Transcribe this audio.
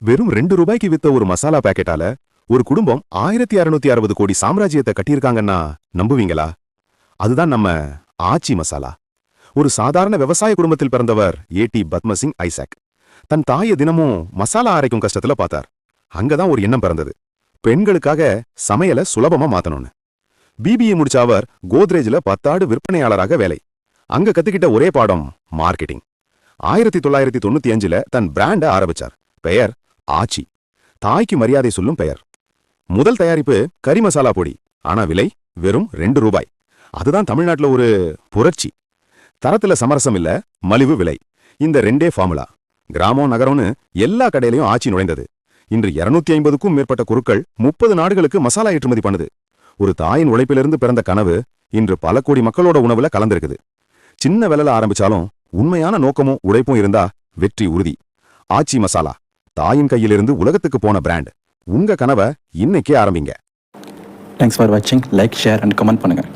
வெறும் ரெண்டு ரூபாய்க்கு வித்த ஒரு மசாலா பாக்கெட்டால ஒரு குடும்பம் ஆயிரத்தி அறுநூத்தி அறுபது கோடி சாம்ராஜ்யத்தை கட்டியிருக்காங்கன்னா நம்புவீங்களா? அதுதான் நம்ம ஆச்சி மசாலா. ஒரு சாதாரண விவசாய குடும்பத்தில் பிறந்தவர் ஏடி பத்மசிங் ஐசாக். தன் தாயை தினமும் மசாலா அரைக்கும் கஷ்டத்துல பார்த்தார். அங்கதான் ஒரு எண்ணம் பிறந்தது. பெண்களுக்காக சமையலை சுலபமா மாத்தணும்னு. பிபிஏ முடிச்ச அவர் கோத்ரேஜ்ல பத்தாடு விற்பனையாளராக வேலை. அங்க கத்துக்கிட்ட ஒரே பாடம் மார்க்கெட்டிங். ஆயிரத்தி தொள்ளாயிரத்தி தொண்ணூத்தி அஞ்சுல தன் பிராண்ட ஆரம்பிச்சார். பெயர் ஆச்சி. தாய்க்கு மரியாதை சொல்லும் பெயர். முதல் தயாரிப்பு கறி மசாலா பொடி. ஆனா விலை வெறும் ரெண்டு ரூபாய். அதுதான் தமிழ்நாட்டுல ஒரு புரட்சி. தரத்துல சமரசம் இல்ல மலிவு விலை. இந்த ரெண்டே ஃபார்முலா. கிராமம் நகரம்னு எல்லா கடையிலயும் ஆட்சி நுழைந்தது. இன்று 250 ஐம்பதுக்கும் மேற்பட்ட குருக்கள் முப்பது நாடுகளுக்கு மசாலா ஏற்றுமதி பண்ணுது. ஒரு தாயின் உழைப்பிலிருந்து பிறந்த கனவு இன்று பல கோடி மக்களோட உணவுல கலந்திருக்குது. சின்ன விலையில ஆரம்பிச்சாலும் உண்மையான நோக்கமும் உழைப்பும் இருந்தா வெற்றி உறுதி. ஆச்சி மசாலா. தாயின் கையிலிருந்து உலகத்துக்கு போன பிராண்ட். உங்க கனவை இன்னைக்கே ஆரம்பிங்க. தேங்க்ஸ் ஃபார் வாட்சிங் லைக் ஷேர் அண்ட் கமெண்ட் பண்ணுங்கள்